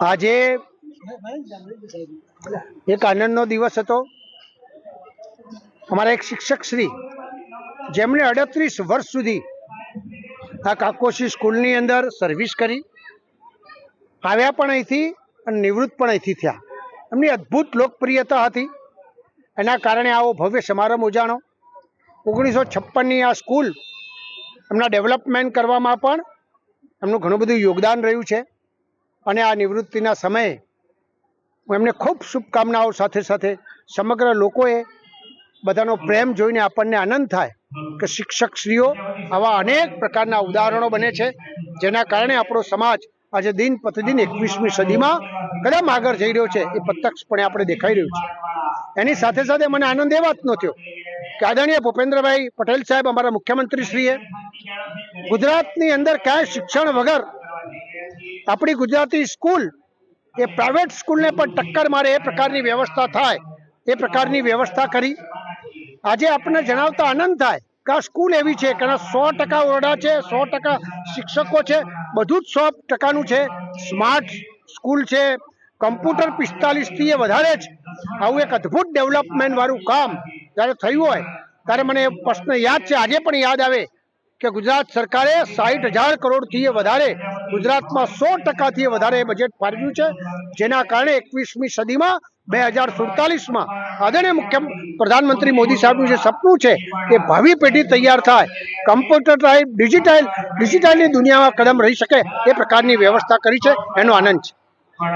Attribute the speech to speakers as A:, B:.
A: આજે એક આનંદનો દિવસ હતો. અમારા એક શિક્ષક શ્રી, જેમણે અડત્રીસ વર્ષ સુધી આ કાકોશી સ્કૂલની અંદર સર્વિસ કરી. આવ્યા પણ અહીંથી અને નિવૃત્ત પણ અહીંથી થયા. એમની અદ્ભુત લોકપ્રિયતા હતી. એના કારણે આવો ભવ્ય સમારંભ ઉજાણો. ઓગણીસો છપ્પનની આ સ્કૂલ એમના ડેવલપમેન્ટ કરવામાં પણ એમનું ઘણું બધું યોગદાન રહ્યું છે. અને આ નિવૃત્તિના સમયે હું એમને ખૂબ શુભકામનાઓ સાથે સાથે સમગ્ર લોકોએ બધાનો પ્રેમ જોઈને આપણને આનંદ થાય કે શિક્ષકશ્રીઓ આવા અનેક પ્રકારના ઉદાહરણો બને છે, જેના કારણે આપણો સમાજ આજે દિન પ્રતિદિન એકવીસમી સદીમાં કદમ આગળ જઈ રહ્યો છે, એ પ્રત્યક્ષપણે આપણે દેખાઈ રહ્યું છે. એની સાથે સાથે મને આનંદ એ વાતનો થયો કે આદરણીય ભૂપેન્દ્રભાઈ પટેલ સાહેબ અમારા મુખ્યમંત્રીશ્રીએ ગુજરાતની અંદર ક્યાંય શિક્ષણ વગર આપણી ગુજરાતી સ્કૂલ એ પ્રાઇવેટ સ્કૂલને પણ ટક્કર મારે એ પ્રકારની વ્યવસ્થા થાય, એ પ્રકારની વ્યવસ્થા કરી. આજે આપણને જણાવતા આનંદ થાય કે આ સ્કૂલ એવી છે કે સો ટકા ઓરડા છે, સો ટકા શિક્ષકો છે, બધું જ સો ટકાનું છે. સ્માર્ટ સ્કૂલ છે, કમ્પ્યુટર પિસ્તાલીસથી એ વધારે જ. આવું એક અદ્ભુત ડેવલપમેન્ટવાળું કામ જ્યારે થયું હોય, ત્યારે મને પ્રશ્ન યાદ છે, આજે પણ યાદ આવે. કે ગુજરાત સરકારે સાહીઠ હજાર કરોડથી વધારે ગુજરાતમાં સો ટકાથી વધારે બજેટ ફાળવ્યું છે, જેના કારણે એકવીસમી સદીમાં બે હજાર સુડતાલીસમાં આદરણીય મુખ્ય પ્રધાનમંત્રી મોદી સાહેબનું જે સપનું છે કે ભાવિ પેઢી તૈયાર થાય કમ્પ્યુટરાઇઝ ડિજિટલ ડિજિટલની દુનિયામાં કદમ રહી શકે એ પ્રકારની વ્યવસ્થા કરી છે, એનો આનંદ છે.